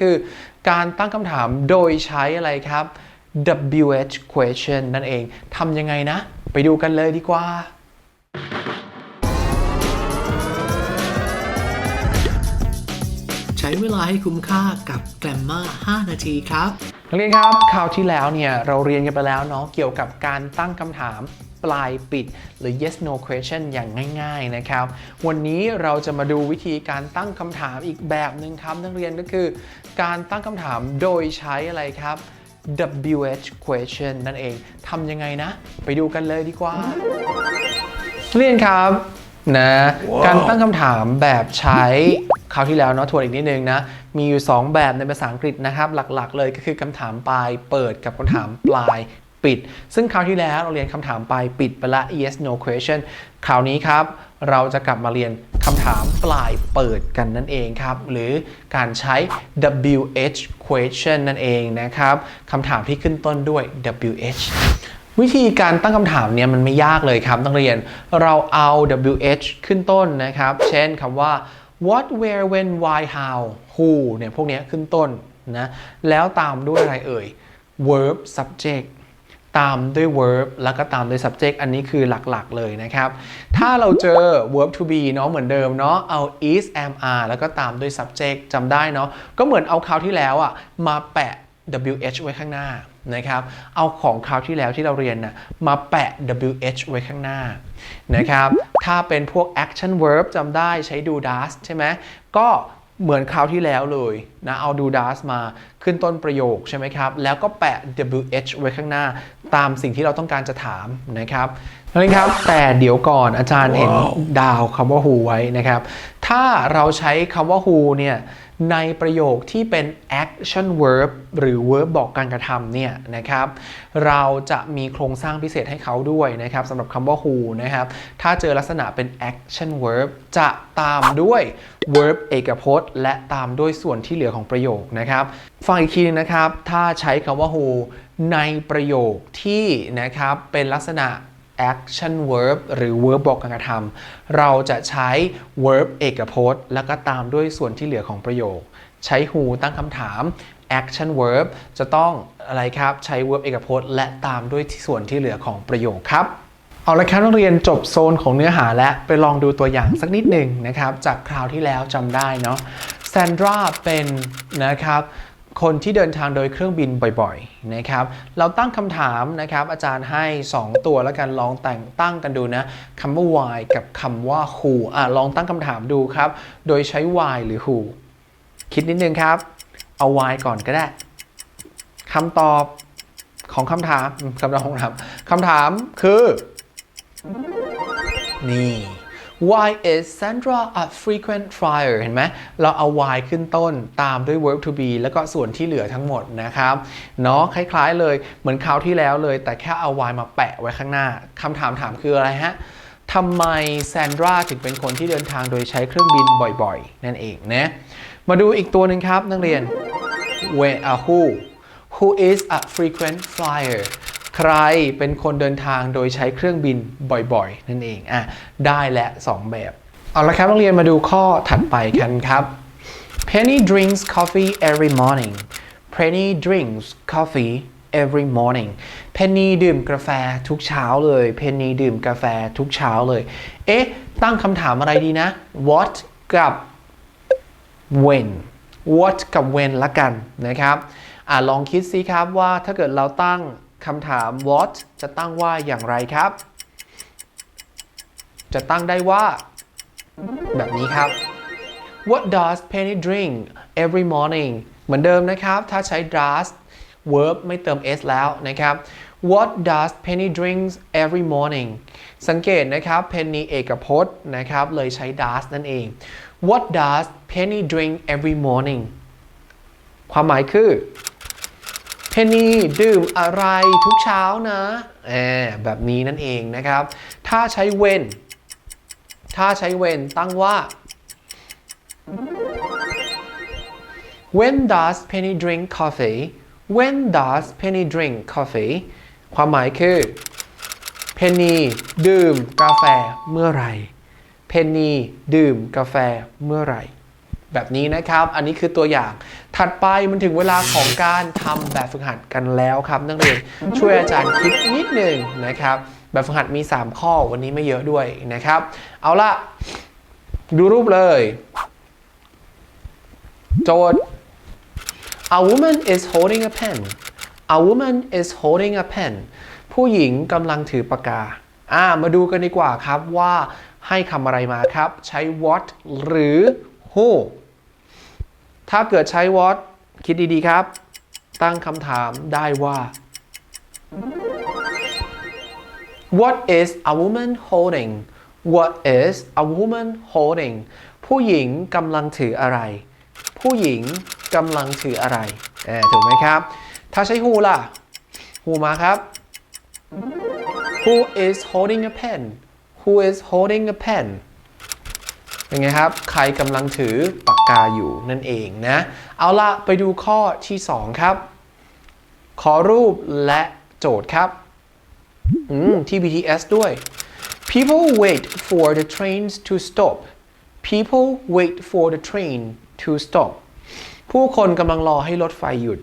คือการตั้งคำถามโดยใช้อะไรครับ WH question นั่นเองทำยังไงนะ ไปดูกันเลยดีกว่า ใช้เวลาให้คุ้มค่ากับ Glamour 5 นาทีครับนักเรียนครับ คราวที่แล้วเนี่ย เราเรียนกันไปแล้วเนาะเกี่ยวกับการตั้งคำถาม ปลายปิด หรือ yes no question อย่างง่าย ๆนะครับ วันนี้เราจะมาดูวิธีการตั้งคำถามอีกแบบหนึ่งครับนักเรียนก็คือ การตั้งคำถามโดยใช้อะไรครับ WH question นั่นเองทำยังไงนะ ไปดูกันเลยดีกว่านักเรียนครับนะการตั้งคำถามแบบใช้คราวที่แล้วเนาะทวนอีกนิดนึงนะ มีอยู่ 2 แบบในภาษาอังกฤษนะครับ หลักๆ เลยก็คือคำถามปลายเปิดกับคำถามปลาย ปิด ซึ่งคราวที่แล้วเราเรียนคำถามไปปิดไปละ yes no question คราวนี้ครับ เราจะกลับมาเรียนคำถามปลายเปิดกันนั่นเองครับ หรือการใช้ WH question นั่นเองนะครับคำถามที่ขึ้นต้นด้วย WH วิธีการตั้งคำถามเนี่ยมันไม่ยากเลยครับนักเรียน เราเอา WH ขึ้นต้นนะครับ เช่นคำว่า what where when why how who เนี่ยพวกนี้ขึ้นต้นนะ แล้วตามด้วยอะไรเอ่ย verb subject ตามด้วย verb แล้วก็ตามด้วย subject อันนี้คือหลักๆเลยนะครับ ถ้าเราเจอ verb to be เนาะเหมือนเดิมเนาะเอา is am are แล้วก็ตามด้วย subject จำได้เนาะก็เหมือนเอาคราวที่แล้วอะมาแปะ WH ไว้ข้างหน้านะครับ เอาของคราวที่แล้วที่เราเรียนนะมาแปะ WH ไว้ข้างหน้านะครับ ถ้าเป็นพวก action verb จำได้ใช้ do does ใช่ไหมก็ เหมือนคราวที่แล้วเลยนะเอา do does มาขึ้นต้นประโยคใช่ไหมครับ แล้วก็แปะ WH ไว้ข้างหน้า ตามสิ่งที่เราต้องการจะถามนะครับนะครับ แต่เดี๋ยวก่อนอาจารย์เห็นดาวคำว่า who ไว้นะครับ ถ้าเราใช้คำว่า who เนี่ย ในประโยคที่เป็น action verb หรือ verb บอกการกระทำเนี่ยนะครับเราจะมีโครงสร้างพิเศษให้เขาด้วยนะครับสำหรับคำว่า who นะครับถ้าเจอลักษณะเป็น action verb จะตามด้วย verb เอกพจน์ และตามด้วยส่วนที่เหลือของประโยคนะครับฟังอีกทีนึงนะครับ ถ้าใช้คำว่า who ในประโยคที่นะครับเป็นลักษณะ action verb หรือ verb บอกการกระทำเราจะใช้ verb เอกพจน์ แล้วก็ตามด้วยส่วนที่เหลือของประโยค ใช้ who ตั้งคำถาม action verb จะต้องอะไรครับใช้ verb เอกพจน์ และตามด้วยส่วนที่เหลือของประโยคครับเอาละครับนักเรียนจบโซนของเนื้อหาและไปลองดูตัวอย่างสักนิดหนึ่งนะครับ จากคราวที่แล้วจำได้เนาะแซนดราเป็นนะครับ คนที่เดินทางโดยเครื่องบินบ่อยๆนะครับเราตั้งคำถามนะครับอาจารย์ให้ 2 ตัวแล้วกันลองแต่งตั้งกันดูนะคำว่า why กับคำว่า who อะลองตั้งคำถามดูครับ โดยใช้ why หรือ who คิดนิดนึงครับ เอา why ก่อนก็ได้คำตอบของคำถามคำตอบของคำถามคำถามคือ นี่ why is Sandra a frequent flyer เห็นไหมเราเอา why ขึ้นต้นตามด้วย verb to be แล้วก็ส่วนที่เหลือทั้งหมดนะครับเนาะคล้ายๆเลยเหมือนคราวที่แล้วเลย แต่แค่เอา why มาแปะไว้ข้างหน้าคำถามถามคืออะไรฮะทำไมแซนดราถึงเป็นคนที่เดินทางโดยใช้เครื่องบินบ่อยๆ นั่นเองนะ มาดูอีกตัวหนึ่งครับนักเรียน when a who who is a frequent flyer ใครเป็นคนเดินทางโดยใช้เครื่องบินบ่อยๆ นั่นเองอะได้และ 2 แบบ เอาละครับนักเรียนมาดูข้อถัดไปกันครับ Penny drinks coffee every morning Penny drinks coffee every morning Penny ดื่มกาแฟทุกเช้าเลย Penny ดื่มกาแฟทุกเช้าเลย เอ๊ะ ตั้งคำถามอะไรดีนะ what กับ when what กับ when ละกันนะครับ อ่าลองคิดซิครับว่าถ้าเกิดเราตั้ง คำถาม what จะตั้งว่าอย่างไรครับ จะตั้งได้ว่า แบบนี้ครับ What does Penny drink every morning เหมือนเดิมนะครับ ถ้าใช้ does verb ไม่เติม s แล้วนะครับ What does Penny drinks every morning สังเกตนะครับ Penny เอกพจน์นะครับ เลยใช้ does นั่นเอง What does Penny drink every morning ความหมายคือ Penny ดื่มอะไรทุกเช้านะแอบแบบนี้นั่นเองนะครับ ถ้าใช้ when ถ้าใช้ when ตั้งว่า When does Penny drink coffee When does Penny drink coffee ความหมายคือ Penny ดื่มกาแฟเมื่อไหร่ Penny ดื่มกาแฟเมื่อไหร่ แบบนี้นะครับ อันนี้คือตัวอย่าง ถัดไปมันถึงเวลาของการทำแบบฝึกหัดกันแล้วครับ นักเรียนช่วยอาจารย์คิดนิดหนึ่งนะครับ แบบฝึกหัดมี 3 ข้อวันนี้ไม่เยอะด้วยนะครับ เอาละดูรูปเลย โจทย์ A woman is holding a pen A woman is holding a pen ผู้หญิงกำลังถือปากกาอ่ามาดูกันดีกว่าครับว่าให้คำอะไรมาครับ ใช้ what หรือ who ถ้าเกิดใช้ what คิดดีๆครับ ตั้งคำถามได้ว่า What is a woman holding What is a woman holding ผู้หญิงกำลังถืออะไร ผู้หญิงกำลังถืออะไรเออถูกไหมครับ ถ้าใช้ who ล่ะ who มาครับ Who is holding a pen Who is holding a pen เป็นไงครับ ใครกำลังถือปากกาอยู่นั่นเองนะ เอาละไปดูข้อที่ 2 ครับ ขอรูปและโจทย์ครับที่ BTS ด้วย People wait for the trains to stop People wait for the train to stop ผู้คนกำลังรอให้รถไฟหยุด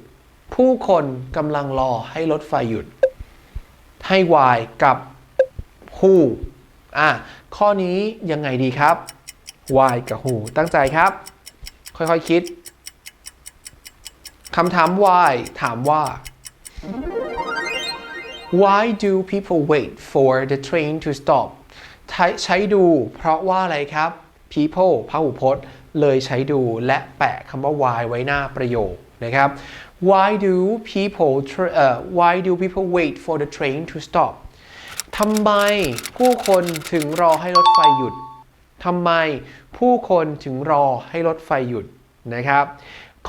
ผู้คนกำลังรอให้รถไฟหยุด ให้ y กับ who อะข้อนี้ยังไงดีครับ Why กับ who ตั้งใจครับ ค่อยๆคิดคำถาม why ถามว่า Why do people wait for the train to stop ใช้ดูเพราะว่าอะไรครับ people พหูพจน์ เลยใช้ดูและแปะคำว่า why ไว้หน้าประโยคนะครับ Why do people tr- เอ่อ Why do people wait for the train to stop ทำไมผู้คนถึงรอให้รถไฟหยุด ทำไมผู้คนถึงรอให้รถไฟหยุดนะครับ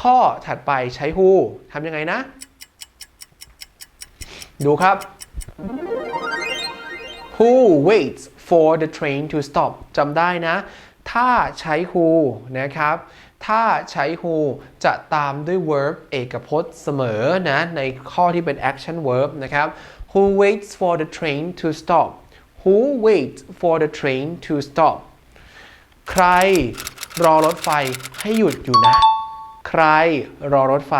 ข้อถัดไปใช้ who ทำยังไงนะ ดูครับ Who waits for the train to stop จำได้นะ ถ้าใช้ who นะครับ ถ้าใช้ who จะตามด้วย verb เอกพจน์เสมอนะ ในข้อที่เป็น action verb นะครับ Who waits for the train to stop Who waits for the train to stop ใครรอรถไฟให้หยุดอยู่นะ ใครรอรถไฟ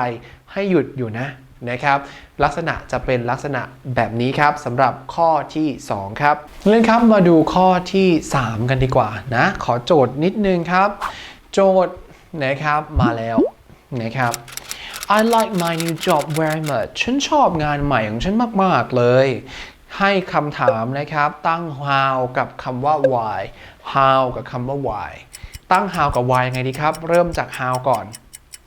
ให้หยุดอยู่นะนะครับ ลักษณะจะเป็นลักษณะแบบนี้ครับสำหรับข้อที่ 2 ครับเล่นครับมาดูข้อที่ 3 กันดีกว่านะ ขอโจทย์นิดนึงครับ โจทย์นะครับมาแล้วนะครับ I like my new job very much ฉันชอบงานใหม่ของฉันมาก ๆ เลย ให้คำถามนะครับ ตั้ง how กับคำว่า why how กับคำว่า why ตั้ง how กับ why ยังไงดีครับ เริ่มจาก how ก่อน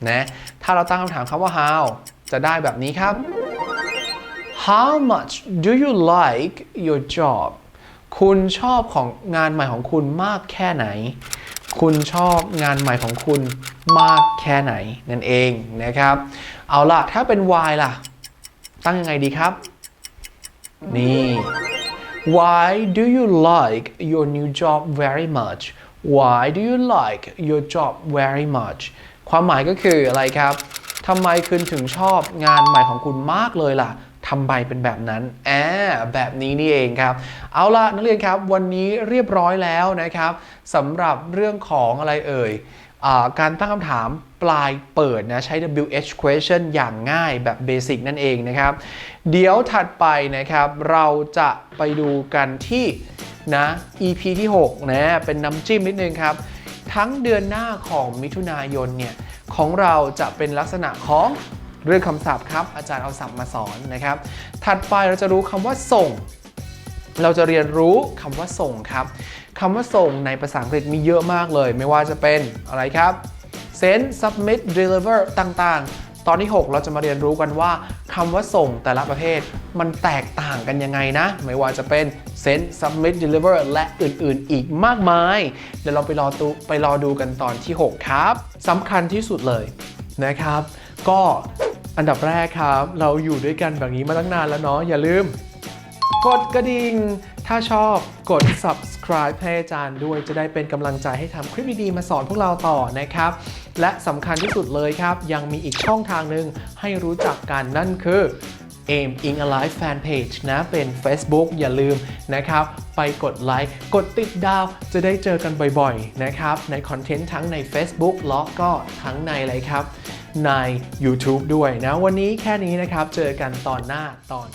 นะถ้าเราตั้งคำถามคำว่า how จะได้แบบนี้ครับ How much do you like your job คุณชอบของงานใหม่ของคุณมากแค่ไหน คุณชอบงานใหม่ของคุณมากแค่ไหนนั่นเองนะครับ เอาล่ะ ถ้าเป็น why ล่ะ ตั้งยังไงดีครับ นี่ Why do you like your new job very much Why do you like your job very much ความหมายก็คืออะไรครับทำไมคุณถึงชอบงานใหม่ของคุณมากเลยล่ะทำไมเป็นแบบนั้นแอบแบบนี้นี่เองครับ เอาล่ะนักเรียนครับ วันนี้เรียบร้อยแล้วนะครับสำหรับเรื่องของอะไรเอ่ย การตั้งคำถามปลายเปิดนะใช้ WH question อย่างง่ายแบบเบสิกนั่นเองนะครับ เดี๋ยวถัดไปนะครับเราจะไปดูกันที่นะ EP ที่ 6 นะ เป็นน้ำจิ้มนิดนึงครับ ทั้งเดือนหน้าของมิถุนายนเนี่ย ของเราจะเป็นลักษณะของเรื่องคำศัพท์ครับ อาจารย์เอาศัพท์มาสอนนะครับ ถัดไปเราจะรู้คำว่าส่ง เราจะเรียนรู้คำว่าส่งครับ คำว่าส่งในภาษาอังกฤษมีเยอะมากเลย ไม่ว่าจะเป็นอะไรครับ send submit deliver ต่างๆ ตอนที่ 6 เราจะมาเรียนรู้กันว่าคำว่าส่งแต่ละประเภท มันแตกต่างกันยังไงนะ ไม่ว่าจะเป็น send submit deliver และอื่นๆ อีกมากมาย เดี๋ยวเราไปรอตูไปรอดูกันตอนที่ 6 ครับสำคัญที่สุดเลยนะครับ ก็อันดับแรกครับ เราอยู่ด้วยกันแบบนี้มาตั้งนานแล้วเนาะอย่าลืม กดกระดิ่ง ถ้าชอบกด subscribe ให้อาจารย์ด้วยจะได้เป็นกำลังใจให้ทำคลิปดีๆมาสอนพวกเราต่อนะครับ และสำคัญที่สุดเลยครับ ยังมีอีกช่องทางหนึ่งให้รู้จักกันนั่นคือ Aim In Alive Fanpage นะเป็น Facebook อย่าลืมนะครับ ไปกดไลค์กดติดดาวจะได้เจอกันบ่อยๆนะครับ ในคอนเทนต์ทั้งใน Facebook แล้วก็ทั้งในอะไรครับ ใน YouTube ด้วยนะ วันนี้แค่นี้นะครับ เจอกันตอนหน้าตอน